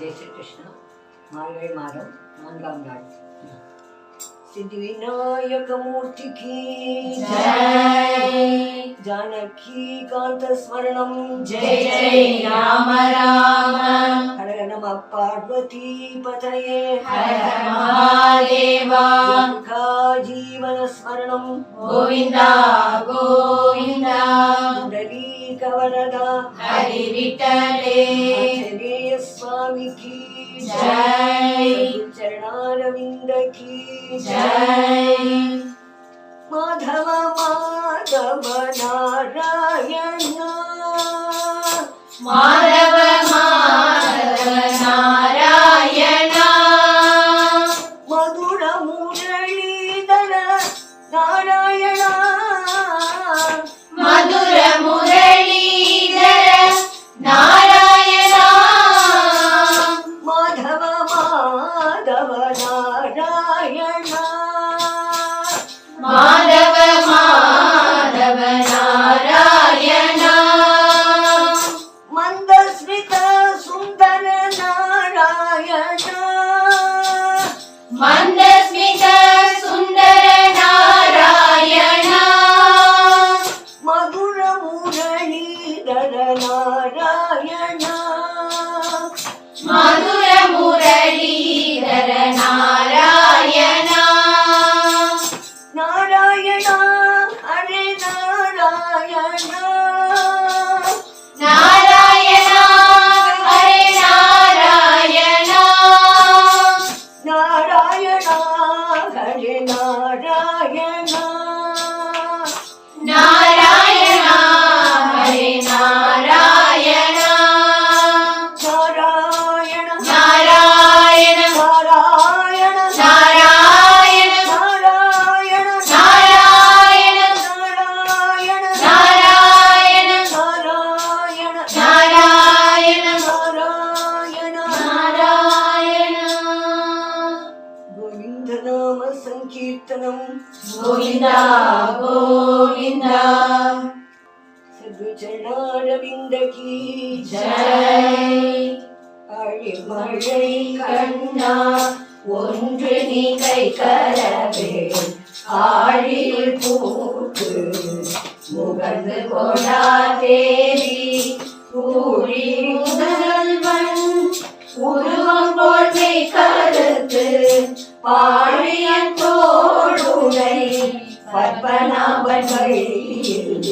జయ శ్రీకృష్ణ మాల్వేడి మాధవ్ నాన్గాం నాడు సిద్ధి వినాయకమూర్తికి జానకీ కాంత స్మరణం. జయ జయ రామ రామ. హర నమ పార్వతీ పతయే హర మహాదేవా. జీవన స్మరణం. గోవింద గోవింద. కవరద హరి విఠలే. गोस्वामी की जय। चरणारविंद की जय। माधव माधव नारायण। मा பாழியன் தோளுடை பற்பனாவன் வழியில்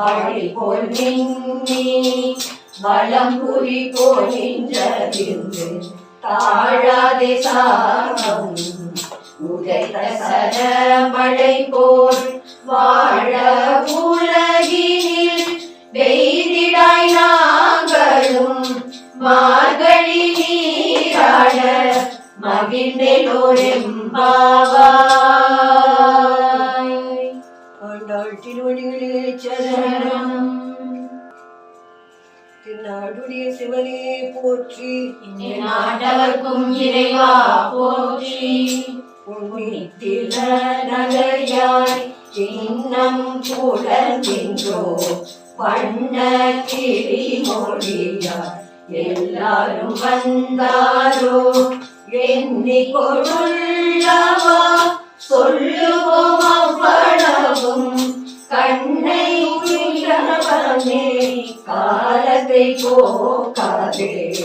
ஆழி போல் மின்னி வளம் புரி போல் நின்றதிருந்து தாழாதே சாகம் உதைத்த சரமழை போல் வாழ உலகினில் வெய்திடாய் நாங்களும் மார்கழி மகிழ்ந்தெல்லோரெம்பாவாய் ஆண்டாள் திருவடிகளே சரணம் சரணம் திருநாடுடைய சிவனே போற்றி நாட்டவர்க்கும் இறைவா போற்றி உன்னித்தில நகையாய் இன்னம் புலர்கின்றோ வண்ண கிளி மொழியாய் எல்லாரும் வந்தாரோ எண்ணி சொல்லுவோம் அவ்வளவும். கண்ணை உயிரவனே காலத்தை போக்காதே.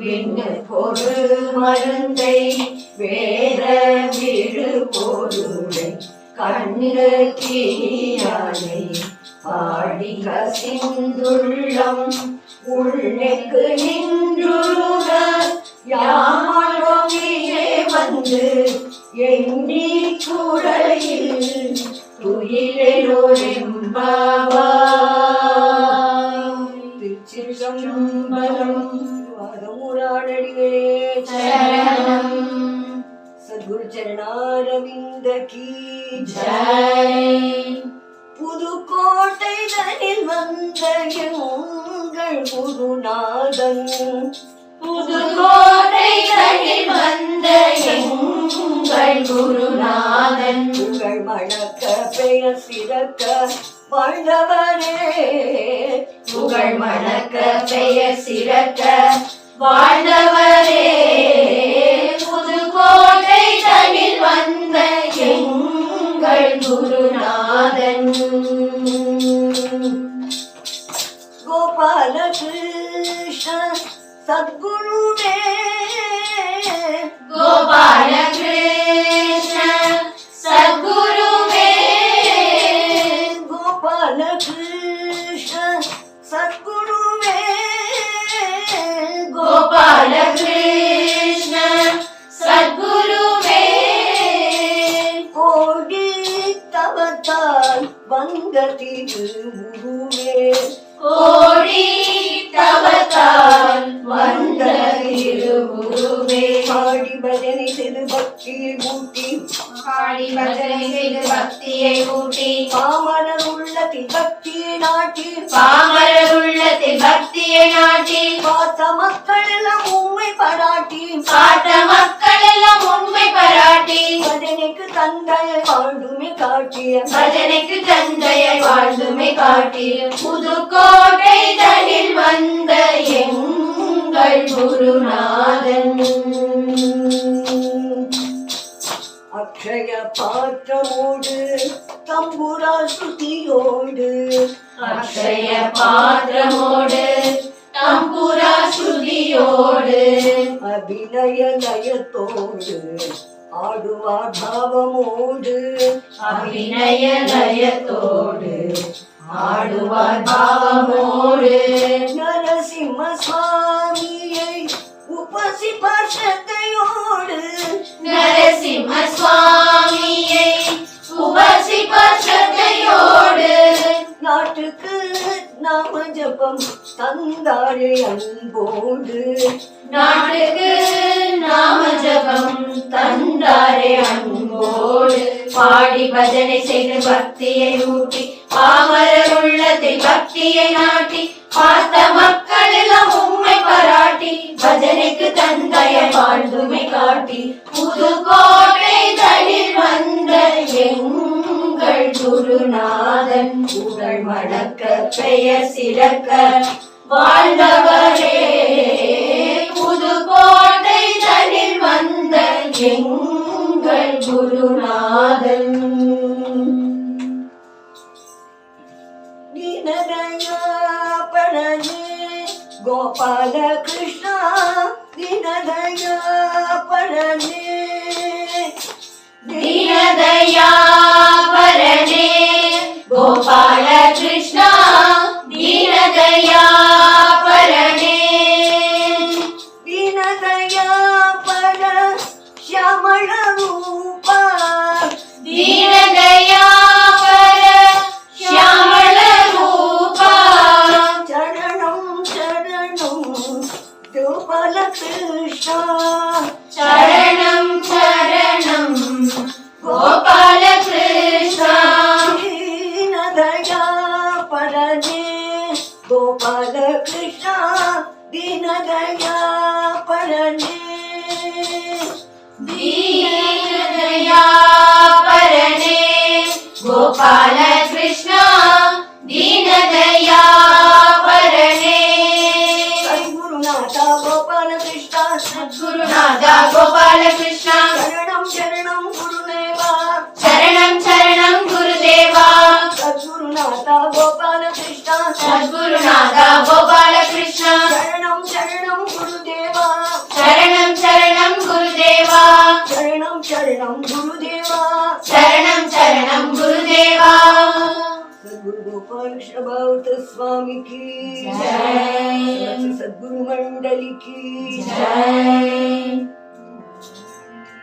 விண்ணு பொரு மருந்தை வேற விழு பொருளை. கண்ணு தீயானை பாடி கசிந்துள்ளம். உள்ளுக்கு நின்றுருக? யாமழோமியே வந்து எண்ணி துயிலோரெம்பாவாய் திருச்சிற்றம்பலம் வாதமுராடடிகளே சரணம். சத்குரு சரணாரவிந்த கீ. ஜெய். புதுக்கோட்டை தனில் வந்த எங்கள் குருநாதன். புதுக்கோட்டை தனில் வந்த எங்கள் குருநாதன். உங்கள் மணக்க பெயர் சிறக்க வாழ்ந்தவரே புகழ் மணக்க பெயர் சிறக்க வாழ்ந்தவரே புதுக்கோட்டை தனில் வந்த எங்கள் குருநாதன். கோபால సద్గురువే. గోపాల కృష్ణ సద్గురువే. గోపాల కృష్ణ సద్గురువే. గోపాల కృష్ణ எங்கள் குருநாதன் அக்ஷய பாத்திரமோடு தம்புரா சுத்தியோடு அக்ஷய பாத்திரமோடு தம்புரா ஸ்ருதியோடு. அபிநய லயத்தோடு ஆடுவார் பாவமோடு. அபிநய லயத்தோடு. ஆடுவார் பாவமோடு நரசிம்ம சுவாமியை உபசிப்பார் சத்தையோடு நரசிம்ம சுவாமியை உபசிப்பார் ஸ்ரத்தையோடு நாட்டுக்கு நாம ஜபம் தந்தாரே அன்போடு. நாட்டுக்கு நாம ஜபம் தந்தாரே அன்போடு. பாடி பஜனை செய்து பக்தியை ஊட்டி பாமரர் உள்ளத்தில் பக்தியை நாட்டி பார்த்த மக்கள் எல்லாம் உண்மை பாராட்டி பஜனைக்கு தந்தைய வாழ்ந்துமை காட்டி புதுக்கோட்டை தனில் வந்த எங்கள் குருநாதன் புகழ் மணக்க பெயர் சிறக்க வாழ்ந்தவரே. புதுக்கோட்டை தனில் வந்த எங்கள் குருநாதன். गोपाल कृष्ण दीनदया दीन दीनदया गोपाल कृष्ण दीनदया परणे सद्गुरुनाथ गोपाल कृष्ण सद्गुरुनाथ गोपाल कृष्ण शरणं शरणं गुरुदेवा शरणं शरणं गुरुदेवा सद्गुरुनाथ गोपाल कृष्ण सद्गुरुनाथ गोपाल कृष्ण शरणं शरणं गुरुदेवा शरणं शरणं गुरुदेवा शरणं शरणं गुरुदेवा शरणं சரணம் குருதேவா. சத்குரு கோபாலகிருஷ்ண பாவத சுவாமிக்கு சத்குரு மண்டலிக்கு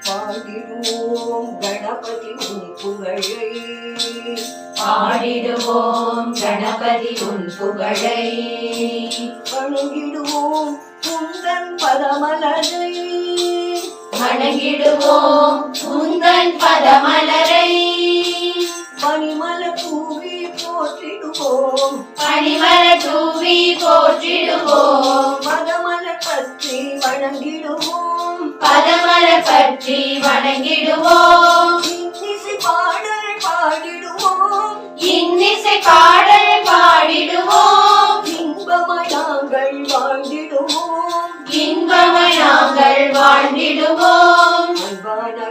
பாடிடுவோம் கணபதி உன் புகழை. பாடிடுவோம் கணபதி உன் புகழை. வணங்கிடுவோம் குந்தன் பதமலரை. வணங்கிடுவோம் குந்தன் பதமலரை. பனிமல தூவி போற்றிடுவோம். பனிமல தூவி போற்றிடுவோம். பதமல பற்றி வணங்கிடுவோம். பதமல பற்றி வணங்கிடுவோம். இன்னிசை பாடல் பாடிடுவோம். இன்னிசை பாடல் பாடிடுவோம். இன்பமாய் நாங்கள் வாழ்ந்திடுவோம். இன்ப வணங்கிடுவோம் அன்பான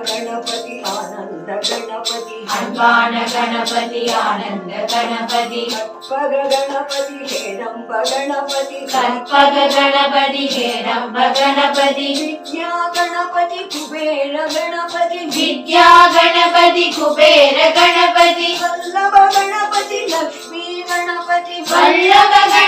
गणपति हन्वान गणपति आनन्द गणपति कल्पग गणपति हेरम्ब गणपति कल्पग गणपति हेरम्ब गणपति विद्या गणपति कुबेर गणपति विद्या गणपति कुबेर गणपति वल्लभ गणपति लक्ष्मी गणपति वल्लभ गणपति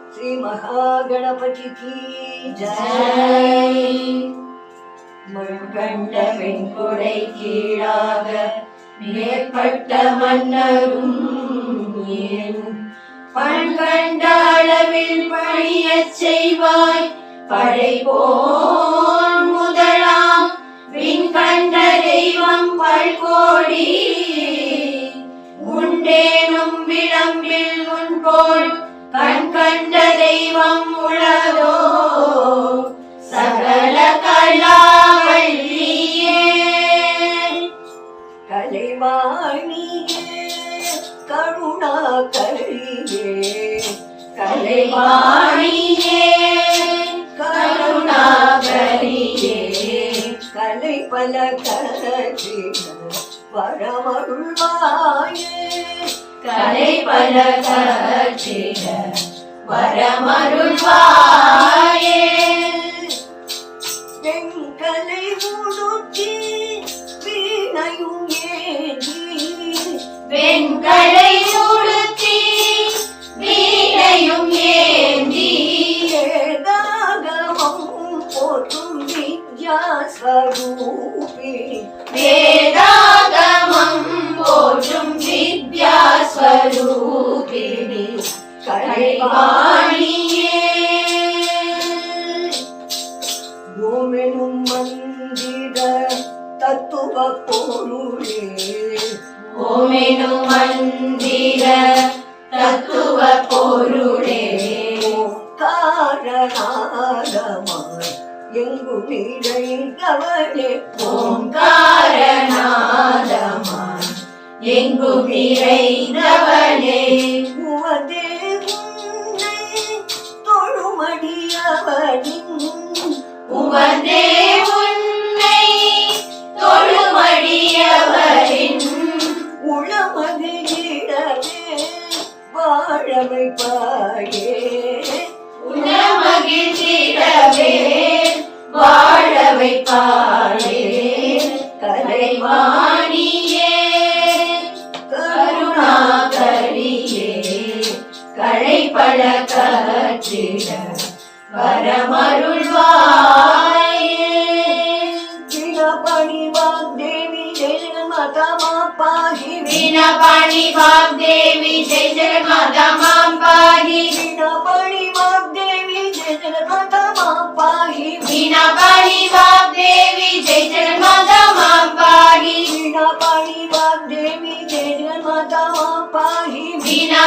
श्री महागणपति की जय। முழ்கண்ட வெண்குடை கீழாக மேற்பட்ட மன்னரும் பண்கண்ட அளவில் பணியச் செய்வாய் படை போ கலைவாணியே கருணாகரியே. கலை பல கட்சி வரமருள்வாயே கலை பல கட்சிக வரமருள்வாயே. ಯೋಗ ಪೋರುಣೆ ಓಮೆನು ಮಂದಿರ ತತ್ವ ಪೋರುಣೆ காரணாகமாய் எங்கும் இறைந்தவனே ஓம் காரணாகமாய் எங்கும் இறை பாடே கலைவாணியே கருணாகரியே கழைப்பட கற்றிட வரமருள்வாய் பணிவாக் தேவி ஜெய மாதா மா பாகி மாதா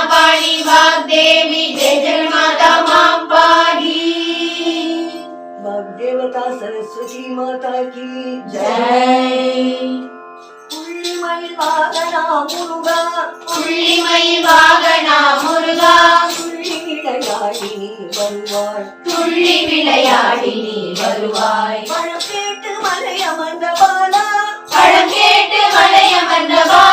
வீணபாணி வாம் தேவி ஜெய ஜெகமாதா மாம் பாகி देवता सरस्वती माता की ஜெய் புள்ளிமயில் வாகனா முருகா புள்ளிமயில் வாகனா முருகா புள்ளி விளையாடி நீ வருவாள் துள்ளி விளையாடி நீ வருவாய் பழம் கேட்டு மலை அமர்ந்த பாலா பழம் கேட்டு மலையமர்ந்த பாலா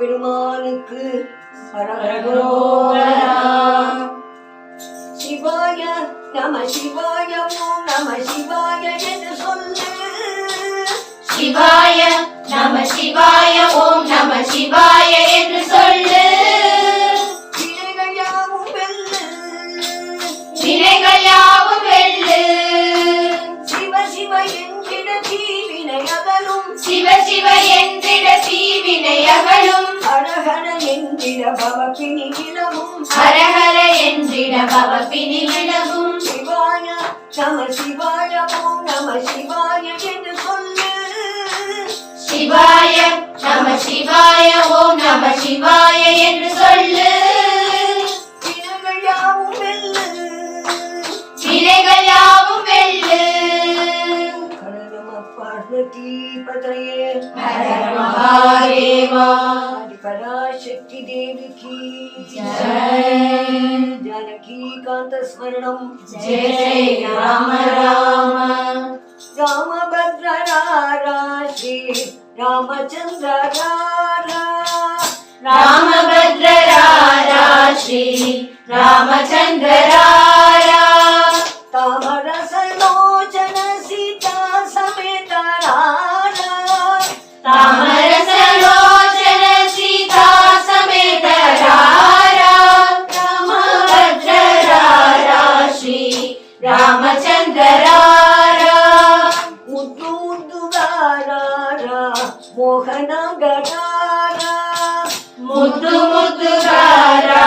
பெருமானுக்கு. சிவாய நம சிவாய ஓம் நம சிவாய என்று சொல்லு சிவாய நம சிவாய ஓம் நம சிவாய என்று சொல்லு தீவினை அகலும் சிவ சிவ என்றிட தீவினை அகலும் ஹரஹர என்கிற பவப்பினி விலகும் ஹரஹர என்றிட பவப்பினி விலகும் சிவாய நம சிவாய ஓம் நம சிவாய என்று சொல்லு. சிவாய நம சிவாய ஓம் நம சிவாய என்று சொல்லு. మహాదేవా పరాశక్తి దేవికి జనకీ కాంత స్మరణం జయ రామ రామ. రామభద్ర రాశి రామచంద్ర రామభద్ర రాశి రామచంద్ర మోహన గడారా. ముద్దు ముద్దు గారా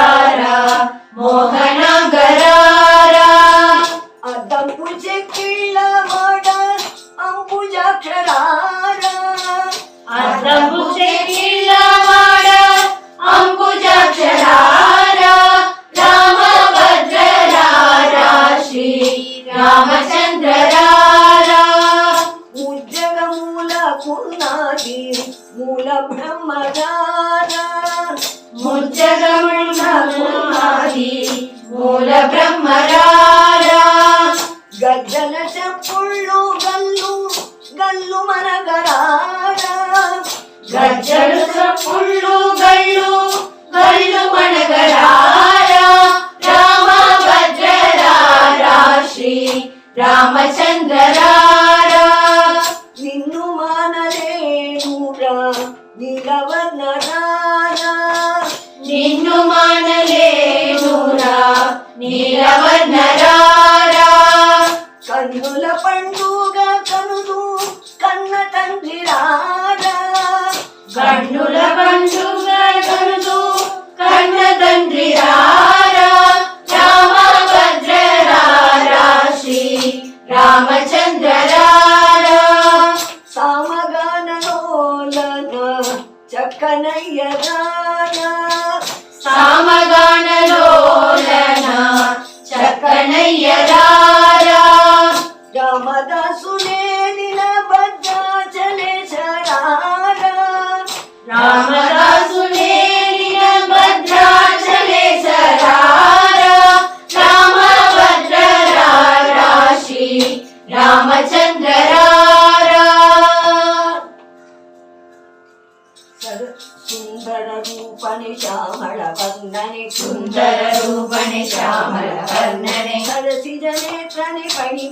చక్కనయ్యగాన. సామగానలోలన చక్కనయ్యగా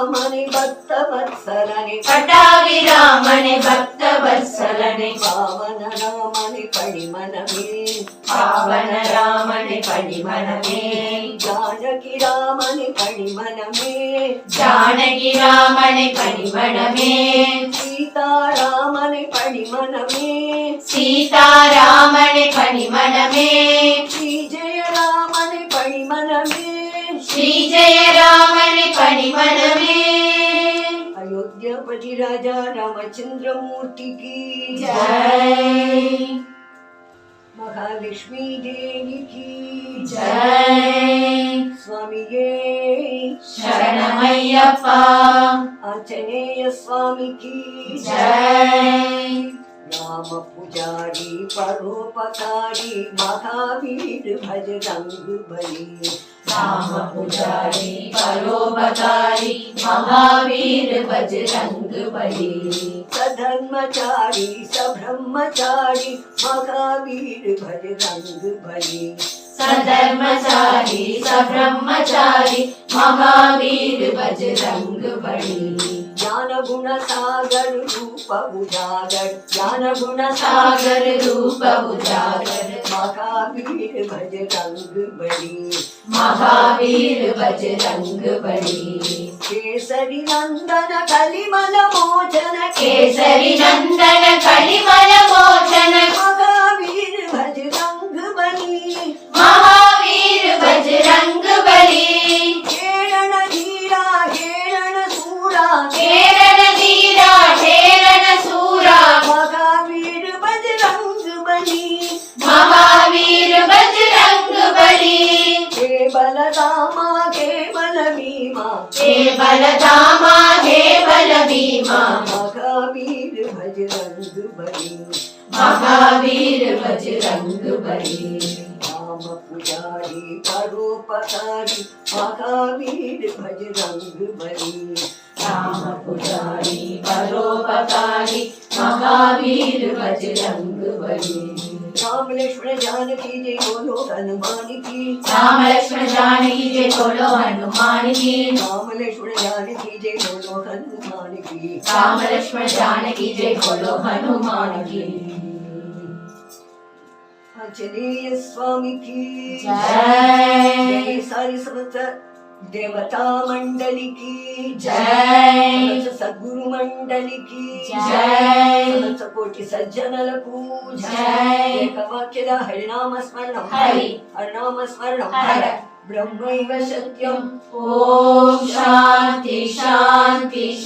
రామని భక్త వత్సలని పటాభి రామణి భక్త వత్సలని పావన రామని పణిమనమే పావన రామణి పణిమనమే జానకి రామని పణిమనమే జానకి రామణి పణిమనమే సీతారామని పణిమనమే సీతారామణి పణిమనమే శ్రీ జయ రామని పణిమనమే శ్రీ జయ రామణి छत्रपति राजा रामचंद्र मूर्ति की जय। महालक्ष्मी देवी की जय। स्वामी शरणमय्यप्पा। आंजनेय स्वामी की जय। राम पुजारी परोपकारी, महावीर भज रंग बली राम पुजारी परोपकारी, महावीर भज रंग बली सधर्मचारी, सब्रह्मचारी, महावीर भज रंग बली सधर्मचारी, सब्रह्मचारी, महावीर भज रंग बली ज्ञानगुणसागर रूप उजागर ज्ञानगुणसागर रूप उजागर महावीर बजरंग बली महावीर बजरंग बली केसरी नंदन कलिमल मोचन केसरी नंदन कलिमल मोचन वीर भज रघुबली राम पुजारी परोपकारी महावीर भज रघुबली राम लक्ष्मण जान की जय बोलो हनुमान की राम लक्ष्मण जान की जय बोलो हनुमान की राम लक्ष्मण जान की जय बोलो हनुमान की राम लक्ष्मण जान की जय बोलो हनुमान की आंजनेय स्वामी की जय सारी समस्त देवता मंडली की जय। सद्गुरु मंडली की जय। कोटि सज्जन जय। एकवाक्यदा हरिनाम स्मरण हरि। हरिनाम स्मरण हर। ब्रह्मैव सत्यम्। ॐ शांति शांति